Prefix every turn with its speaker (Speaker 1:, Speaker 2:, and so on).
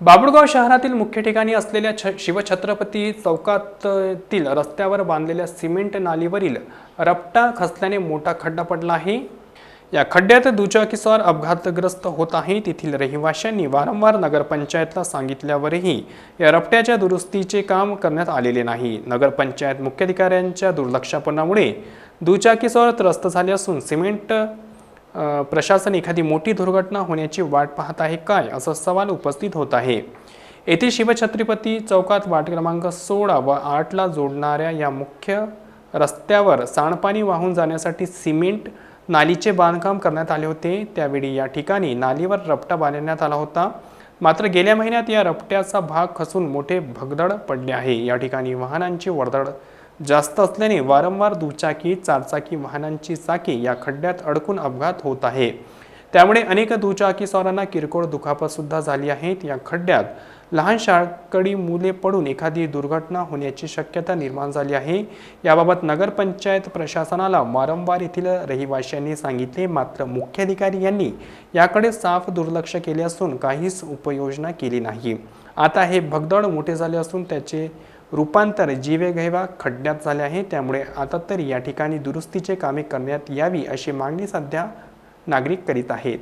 Speaker 1: बाबुळगाव शहरातील मुख्य ठिकाणी असलेल्या छ शिवछत्रपती चौकातील रस्त्यावर बांधलेल्या सिमेंट नालीवरील रपटा खचल्याने मोठा खड्डा पडला आहे. या खड्ड्यात दुचाकीस्वार अपघातग्रस्त होत आहे. तेथील रहिवाशांनी वारंवार नगरपंचायतला सांगितल्यावरही या रपट्याच्या दुरुस्तीचे काम करण्यात आलेले नाही. नगरपंचायत मुख्याधिकाऱ्यांच्या दुर्लक्षापणामुळे दुचाकीस्वार त्रस्त झाले असून सिमेंट प्रशासन एखादी मोठी दुर्घटना होण्याची वाट पाहत आहे काय? असा सवाल उपस्थित होत आहे. येथे शिवछत्रपती चौकात वाट क्रमांक सोळा व आठला जोडणाऱ्या या मुख्य रस्त्यावर सांडपाणी वाहून जाण्यासाठी सिमेंट नालीचे बांधकाम करण्यात आले होते. त्यावेळी या ठिकाणी नालीवर रपटा बांधण्यात आला होता. मात्र गेल्या महिन्यात या रपट्याचा भाग खसून मोठे भगदड पडले आहे. या ठिकाणी वाहनांची वर्दळ जास्त असल्याने वारंवार दुचाकी चारचाकी वाहनांची चाके या खड्ड्यात अडकून अपघात होत आहे. त्यामुळे अनेक दुचाकी स्वारांना किरकोळ दुखापत सुद्धा झाली आहेत. या खड्ड्यात लहान शाळकडी मुले पडून एखादी दुर्घटना होण्याची शक्यता निर्माण झाली आहे. याबाबत नगरपंचायत प्रशासनाला वारंवार येथील रहिवाशांनी सांगितले. मात्र मुख्याधिकारी यांनी याकडे साफ दुर्लक्ष केले असून काहीच उपाययोजना केली नाही. आता हे भगदड मोठे झाले असून त्याचे रूपांतर जीवेघेवा खड्ड्यात झाले आहे त्यामुळे आता तरी या ठिकाणी दुरुस्तीचे कामे करण्यात यावी अशी मागणी सध्या नागरिक करीत आहेत.